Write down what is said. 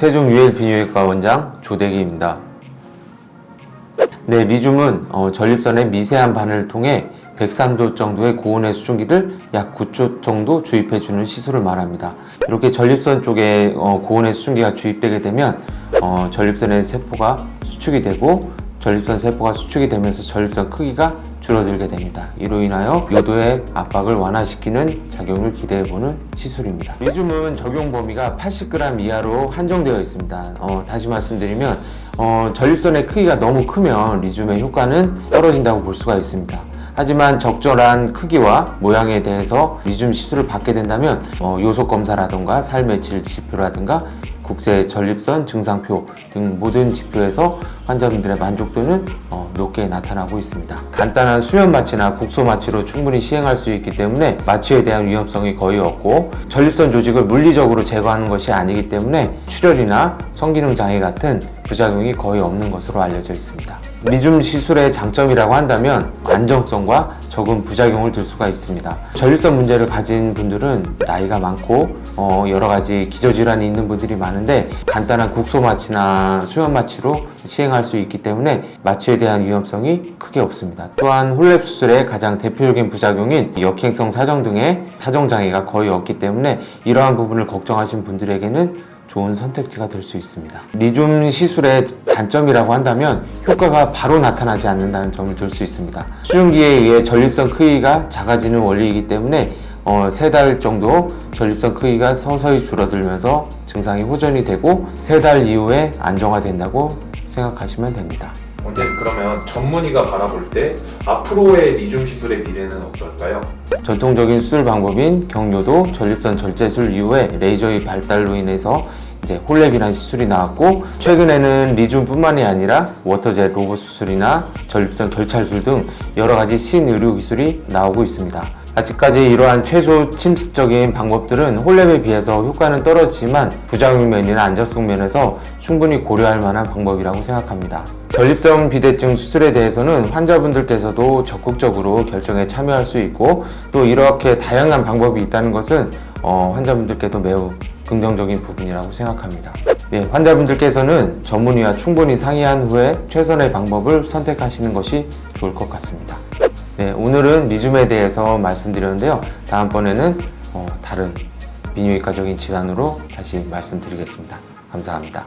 세종 유엘 비뇨기과 원장 조대기입니다. 네, 리줌은 어, 전립선의 미세한 반을 통해 103도 정도의 고온의 수증기를 약 9초 정도 주입해주는 시술을 말합니다. 이렇게 전립선 쪽에 어, 고온의 수증기가 주입되게 되면 어, 전립선의 세포가 수축이 되고 전립선 세포가 수축이 되면서 전립선 크기가 줄어들게 됩니다. 이로 인하여 요도의 압박을 완화시키는 작용을 기대해보는 시술입니다. 리줌은 적용 범위가 80g 이하로 한정되어 있습니다. 어, 다시 말씀드리면 어, 전립선의 크기가 너무 크면 리줌의 효과는 떨어진다고 볼 수가 있습니다. 하지만 적절한 크기와 모양에 대해서 리줌 시술을 받게 된다면 어, 요소 검사라든가 삶의 질 지표라든가 국세 전립선 증상표 등 모든 지표에서 환자분들의 만족도는 어, 높게 나타나고 있습니다. 간단한 수면 마취나 국소 마취로 충분히 시행할 수 있기 때문에 마취에 대한 위험성이 거의 없고 전립선 조직을 물리적으로 제거하는 것이 아니기 때문에 출혈이나 성기능 장애 같은 부작용이 거의 없는 것으로 알려져 있습니다. 리줌 시술의 장점이라고 한다면 안정성과 적은 부작용을 들 수가 있습니다. 전립선 문제를 가진 분들은 나이가 많고 어, 여러 가지 기저질환이 있는 분들이 많은데 간단한 국소 마취나 수면 마취로 시행할 수 있기 때문에 마취에 대한 위험성이 크게 없습니다. 또한 홀랩 수술의 가장 대표적인 부작용인 역행성 사정 등의 사정 장애가 거의 없기 때문에 이러한 부분을 걱정하신 분들에게는 좋은 선택지가 될 수 있습니다. 리줌 시술의 단점이라고 한다면 효과가 바로 나타나지 않는다는 점을 들 수 있습니다. 수증기에 의해 전립선 크기가 작아지는 원리이기 때문에 어, 세 달 정도 전립선 크기가 서서히 줄어들면서 증상이 호전이 되고 세 달 이후에 안정화된다고 생각하시면 됩니다. 어, 네, 그러면 전문의가 바라볼 때 앞으로의 리줌 시술의 미래는 어떨까요? 전통적인 수술 방법인 경료도 전립선 절제술 이후에 레이저의 발달로 인해서 이제 홀랩이라는 시술이 나왔고 최근에는 리줌뿐만이 아니라 워터젯 로봇 수술이나 전립선 결찰술 등 여러 가지 신의료 기술이 나오고 있습니다. 아직까지 이러한 최소 침습적인 방법들은 홀랩에 비해서 효과는 떨어지지만 부작용 면이나 안정성 면에서 충분히 고려할 만한 방법이라고 생각합니다. 전립선 비대증 수술에 대해서는 환자분들께서도 적극적으로 결정에 참여할 수 있고 또 이렇게 다양한 방법이 있다는 것은 어, 환자분들께도 매우 긍정적인 부분이라고 생각합니다. 예, 환자분들께서는 전문의와 충분히 상의한 후에 최선의 방법을 선택하시는 것이 좋을 것 같습니다. 네, 오늘은 리즘에 대해서 말씀드렸는데요. 다음번에는 어, 다른 비뇨기과적인 질환으로 다시 말씀드리겠습니다. 감사합니다.